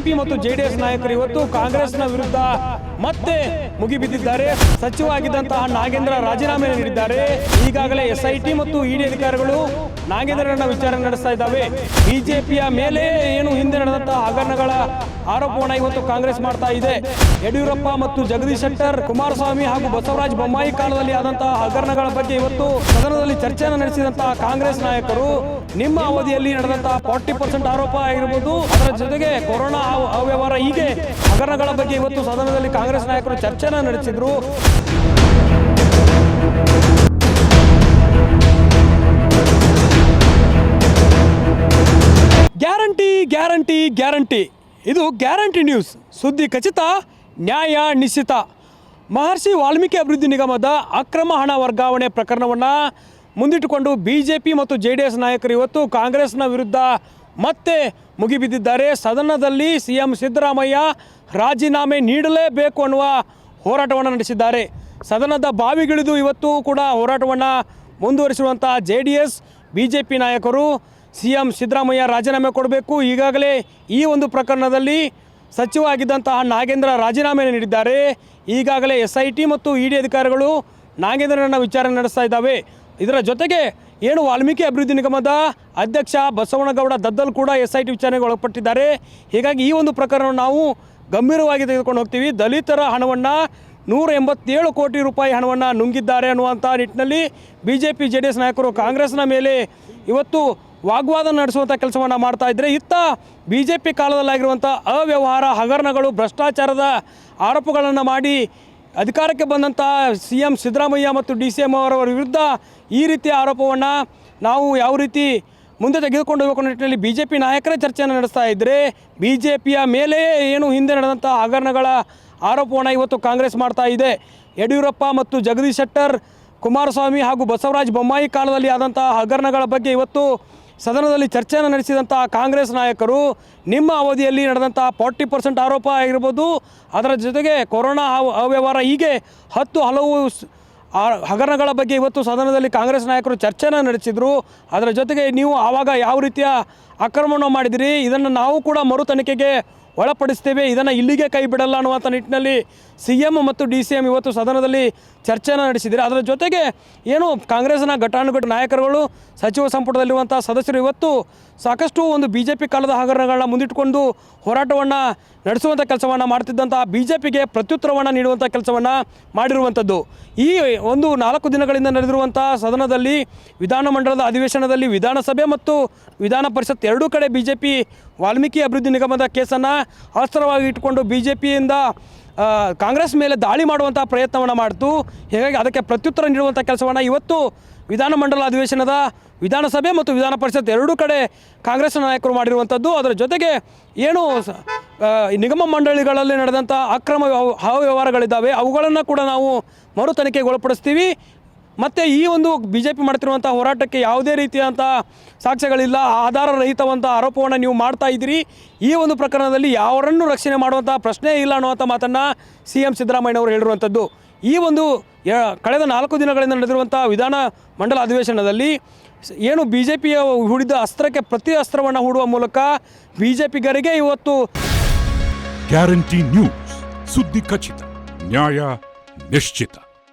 BJP ಮತ್ತು JDS ನಾಯಕರು ಇವತ್ತು ಕಾಂಗ್ರೆಸ್ನ ವಿರುದ್ಧ ಮತ್ತೆ ಮುಗಿಬಿದ್ದಿದ್ದಾರೆ. ಸಚಿವ ಆಗಿದ್ದಂತಹ ನಾಗೇಂದ್ರ ರಾಜೀನಾಮೆ ನೀಡಿದ್ದಾರೆ. ಈಗಾಗಲೇ ಎಸ್ಐಟಿ ಮತ್ತು ಇಡಿ ಅಧಿಕಾರಿಗಳು ನಾಗೇಂದ್ರನ ವಿಚಾರಣೆ ನಡೆಸ್ತಾ ಇದ್ದಾವೆ. ಬಿಜೆಪಿಯ ಮೇಲೆ ಏನು ಹಿಂದೆ ನಡೆದಂತಹ ಹಗರಣಗಳ ಆರೋಪವನ್ನು ಇವತ್ತು ಕಾಂಗ್ರೆಸ್ ಮಾಡ್ತಾ ಇದೆ. ಯಡಿಯೂರಪ್ಪ ಮತ್ತು ಜಗದೀಶ್ ಶೆಟ್ಟರ್, ಕುಮಾರಸ್ವಾಮಿ ಹಾಗೂ ಬಸವರಾಜ ಬೊಮ್ಮಾಯಿ ಕಾಲದಲ್ಲಿ ಆದಂತಹ ಹಗರಣಗಳ ಬಗ್ಗೆ ಇವತ್ತು ಸದನದಲ್ಲಿ ಚರ್ಚೆಯನ್ನು ನಡೆಸಿದಂತಹ ಕಾಂಗ್ರೆಸ್ ನಾಯಕರು ನಿಮ್ಮ ಅವಧಿಯಲ್ಲಿ ನಡೆದಂತಹ ಫಾರ್ಟಿ ಪರ್ಸೆಂಟ್ ಆರೋಪ ಆಗಿರ್ಬೋದು. ಅದರ ಜೊತೆಗೆ ಕೊರೋನಾ ಅವ್ಯವಹಾರ ಹೀಗೆ ಹಗರಣಗಳ ಬಗ್ಗೆ ಇವತ್ತು ಸದನದಲ್ಲಿ ಕಾಂಗ್ರೆಸ್ ನಾಯಕರು ಚರ್ಚೆನ ನಡೆಸಿದ್ರು. Guarantee guarantee guarantee. ಇದು ಗ್ಯಾರಂಟಿ ನ್ಯೂಸ್. ಸುದ್ದಿ ಖಚಿತ, ನ್ಯಾಯ ನಿಶ್ಚಿತ. ಮಹರ್ಷಿ ವಾಲ್ಮೀಕಿ ಅಭಿವೃದ್ಧಿ ನಿಗಮದ ಅಕ್ರಮ ಹಣ ವರ್ಗಾವಣೆ ಪ್ರಕರಣವನ್ನು ಮುಂದಿಟ್ಟುಕೊಂಡು ಬಿ ಮತ್ತು ಜೆ ನಾಯಕರು ಇವತ್ತು ಕಾಂಗ್ರೆಸ್ನ ವಿರುದ್ಧ ಮತ್ತೆ ಮುಗಿಬಿದ್ದಿದ್ದಾರೆ. ಸದನದಲ್ಲಿ ಸಿ ಎಂ ಸಿದ್ದರಾಮಯ್ಯ ರಾಜೀನಾಮೆ ನೀಡಲೇಬೇಕು ಅನ್ನುವ ಹೋರಾಟವನ್ನು ನಡೆಸಿದ್ದಾರೆ. ಸದನದ ಬಾವಿಗಿಳಿದು ಇವತ್ತು ಕೂಡ ಹೋರಾಟವನ್ನು ಮುಂದುವರಿಸಿರುವಂಥ J D S B J P ನಾಯಕರು ಸಿ ಎಂ ಸಿದ್ದರಾಮಯ್ಯ ರಾಜೀನಾಮೆ ಕೊಡಬೇಕು. ಈಗಾಗಲೇ ಈ ಒಂದು ಪ್ರಕರಣದಲ್ಲಿ ಸಚಿವ ಆಗಿದ್ದಂತಹ ನಾಗೇಂದ್ರ ರಾಜೀನಾಮೆ ನೀಡಿದ್ದಾರೆ. ಈಗಾಗಲೇ ಎಸ್ ಐ ಟಿ ಮತ್ತು ಇ ಡಿ ಅಧಿಕಾರಿಗಳು ನಾಗೇಂದ್ರನನ್ನು ವಿಚಾರಣೆ ನಡೆಸ್ತಾ ಇದ್ದಾವೆ. ಇದರ ಜೊತೆಗೆ ಏನು ವಾಲ್ಮೀಕಿ ಅಭಿವೃದ್ಧಿ ನಿಗಮದ ಅಧ್ಯಕ್ಷ ಬಸವನಗೌಡ ದದ್ದಲ್ ಕೂಡ ಎಸ್ ಐ ಟಿ ವಿಚಾರಣೆಗೆ ಒಳಪಟ್ಟಿದ್ದಾರೆ. ಹೀಗಾಗಿ ಈ ಒಂದು ಪ್ರಕರಣವನ್ನು ನಾವು ಗಂಭೀರವಾಗಿ ತೆಗೆದುಕೊಂಡು ಹೋಗ್ತೀವಿ. ದಲಿತರ ಹಣವನ್ನು ನೂರ ಎಂಬತ್ತೇಳು ಕೋಟಿ ರೂಪಾಯಿ ಹಣವನ್ನು ನುಂಗಿದ್ದಾರೆ ಅನ್ನುವಂಥ ನಿಟ್ಟಿನಲ್ಲಿ B J P J D S ನಾಯಕರು ಕಾಂಗ್ರೆಸ್ನ ಮೇಲೆ ಇವತ್ತು ವಾಗ್ವಾದ ನಡೆಸುವಂಥ ಕೆಲಸವನ್ನು ಮಾಡ್ತಾ ಇದ್ದರೆ ಇತ್ತ ಬಿ ಜೆ ಪಿ ಕಾಲದಲ್ಲಾಗಿರುವಂಥ ಅವ್ಯವಹಾರ ಹಗರಣಗಳು, ಭ್ರಷ್ಟಾಚಾರದ ಆರೋಪಗಳನ್ನು ಮಾಡಿ ಅಧಿಕಾರಕ್ಕೆ ಬಂದಂಥ ಸಿ ಎಂ ಸಿದ್ದರಾಮಯ್ಯ ಮತ್ತು ಡಿ ಸಿ ಎಂ ಅವರವರ ವಿರುದ್ಧ ಈ ರೀತಿಯ ಆರೋಪವನ್ನು ನಾವು ಯಾವ ರೀತಿ ಮುಂದೆ ತೆಗೆದುಕೊಂಡು ಹೋಗಬೇಕು ನಿಟ್ಟಿನಲ್ಲಿ ಬಿ ಜೆ ಪಿ ನಾಯಕರೇ ಚರ್ಚೆಯನ್ನು ನಡೆಸ್ತಾ ಇದ್ದರೆ ಬಿ ಜೆ ಪಿಯ ಮೇಲೆಯೇ ಏನು ಹಿಂದೆ ನಡೆದಂಥ ಹಗರಣಗಳ ಆರೋಪವನ್ನು ಇವತ್ತು ಕಾಂಗ್ರೆಸ್ ಮಾಡ್ತಾ ಇದೆ. ಯಡಿಯೂರಪ್ಪ ಮತ್ತು ಜಗದೀಶ್ ಶೆಟ್ಟರ್ ಕುಮಾರಸ್ವಾಮಿ ಹಾಗೂ ಬಸವರಾಜ ಬೊಮ್ಮಾಯಿ ಕಾಲದಲ್ಲಿ ಆದಂಥ ಹಗರಣಗಳ ಬಗ್ಗೆ ಇವತ್ತು ಸದನದಲ್ಲಿ ಚರ್ಚೆಯನ್ನು ನಡೆಸಿದಂಥ ಕಾಂಗ್ರೆಸ್ ನಾಯಕರು, ನಿಮ್ಮ ಅವಧಿಯಲ್ಲಿ ನಡೆದಂಥ ಫಾರ್ಟಿ ಪರ್ಸೆಂಟ್ ಆರೋಪ ಆಗಿರ್ಬೋದು, ಅದರ ಜೊತೆಗೆ ಕೊರೋನಾ ಅವ- ಅವ್ಯವಹಾರ ಹೀಗೆ ಹತ್ತು ಹಲವು ಹಗರಣಗಳ ಬಗ್ಗೆ ಇವತ್ತು ಸದನದಲ್ಲಿ ಕಾಂಗ್ರೆಸ್ ನಾಯಕರು ಚರ್ಚೆನ ನಡೆಸಿದರು. ಅದರ ಜೊತೆಗೆ ನೀವು ಆವಾಗ ಯಾವ ರೀತಿಯ ಆಕ್ರಮಣ ಮಾಡಿದಿರಿ? ಇದನ್ನು ನಾವು ಕೂಡ ಮರು ತನಿಖೆಗೆ ಒಳಪಡಿಸ್ತೇವೆ, ಇದನ್ನು ಇಲ್ಲಿಗೆ ಕೈ ಬಿಡಲ್ಲ ಅನ್ನುವಂಥ ನಿಟ್ಟಿನಲ್ಲಿ ಸಿ ಎಂ ಮತ್ತು ಡಿ ಸಿ ಎಂ ಇವತ್ತು ಸದನದಲ್ಲಿ ಚರ್ಚೆಯನ್ನು ನಡೆಸಿದ್ದಾರೆ. ಅದರ ಜೊತೆಗೆ ಏನು ಕಾಂಗ್ರೆಸ್ನ ಘಟಾನುಘಟ ನಾಯಕರುಗಳು, ಸಚಿವ ಸಂಪುಟದಲ್ಲಿರುವಂಥ ಸದಸ್ಯರು ಇವತ್ತು ಸಾಕಷ್ಟು ಒಂದು ಬಿ ಜೆ ಪಿ ಕಾಲದ ಹಗರಣಗಳನ್ನ ಮುಂದಿಟ್ಟುಕೊಂಡು ಹೋರಾಟವನ್ನು ನಡೆಸುವಂಥ ಕೆಲಸವನ್ನು ಮಾಡ್ತಿದ್ದಂಥ ಬಿ ಜೆ ಪಿಗೆ ಪ್ರತ್ಯುತ್ತರವನ್ನು ನೀಡುವಂಥ ಕೆಲಸವನ್ನು ಮಾಡಿರುವಂಥದ್ದು. ಈ ಒಂದು ನಾಲ್ಕು ದಿನಗಳಿಂದ ನಡೆದಿರುವಂಥ ಸದನದಲ್ಲಿ ವಿಧಾನಮಂಡಲದ ಅಧಿವೇಶನದಲ್ಲಿ ವಿಧಾನಸಭೆ ಮತ್ತು ವಿಧಾನ ಪರಿಷತ್ ಎರಡೂ ಕಡೆ ಬಿ ಜೆ ಪಿ ವಾಲ್ಮೀಕಿ ಅಭಿವೃದ್ಧಿ ನಿಗಮದ ಕೇಸನ್ನು ಅಸ್ತ್ರವಾಗಿ ಇಟ್ಕೊಂಡು ಬಿ ಜೆ ಪಿಯಿಂದ ಕಾಂಗ್ರೆಸ್ ಮೇಲೆ ದಾಳಿ ಮಾಡುವಂಥ ಪ್ರಯತ್ನವನ್ನು ಮಾಡ್ತು. ಹೀಗಾಗಿ ಅದಕ್ಕೆ ಪ್ರತ್ಯುತ್ತರ ನೀಡುವಂಥ ಕೆಲಸವನ್ನು ಇವತ್ತು ವಿಧಾನಮಂಡಲ ಅಧಿವೇಶನದ ವಿಧಾನಸಭೆ ಮತ್ತು ವಿಧಾನ ಪರಿಷತ್ ಎರಡೂ ಕಡೆ ಕಾಂಗ್ರೆಸ್ ನಾಯಕರು ಮಾಡಿರುವಂಥದ್ದು. ಅದರ ಜೊತೆಗೆ ಏನು ನಿಗಮ ಮಂಡಳಿಗಳಲ್ಲಿ ನಡೆದಂಥ ಅಕ್ರಮ ವ್ಯವ- ಅವ್ಯವಹಾರಗಳಿದ್ದಾವೆ ಅವುಗಳನ್ನು ಕೂಡ ನಾವು ಮರು ತನಿಖೆಗೆ ಒಳಪಡಿಸ್ತೀವಿ ಮತ್ತು ಈ ಒಂದು ಬಿ ಜೆ ಪಿ ಮಾಡ್ತಿರುವಂಥ ಹೋರಾಟಕ್ಕೆ ಯಾವುದೇ ರೀತಿಯಾದಂಥ ಸಾಕ್ಷ್ಯಗಳಿಲ್ಲ. ಆಧಾರ ರಹಿತವಂಥ ಆರೋಪವನ್ನು ನೀವು ಮಾಡ್ತಾ ಇದ್ದೀರಿ. ಈ ಒಂದು ಪ್ರಕರಣದಲ್ಲಿ ಯಾವರನ್ನು ರಕ್ಷಣೆ ಮಾಡುವಂಥ ಪ್ರಶ್ನೆ ಇಲ್ಲ ಅನ್ನುವಂಥ ಮಾತನ್ನು ಸಿ ಎಂ ಸಿದ್ದರಾಮಯ್ಯನವರು ಹೇಳಿರುವಂಥದ್ದು. ಈ ಒಂದು ಕಳೆದ ನಾಲ್ಕು ದಿನಗಳಿಂದ ನಡೆದಿರುವಂಥ ವಿಧಾನ ಮಂಡಲ ಅಧಿವೇಶನದಲ್ಲಿ ಏನು ಬಿ ಜೆ ಪಿಯ ಹೂಡಿದ ಅಸ್ತ್ರಕ್ಕೆ ಪ್ರತಿ ಅಸ್ತ್ರವನ್ನು ಹೂಡುವ ಮೂಲಕ ಬಿ ಜೆ ಪಿಗರಿಗೆ ಇವತ್ತು ಗ್ಯಾರಂಟಿ ನ್ಯೂಸ್. ಸುದ್ದಿ ಖಚಿತ, ನ್ಯಾಯ ನಿಶ್ಚಿತ.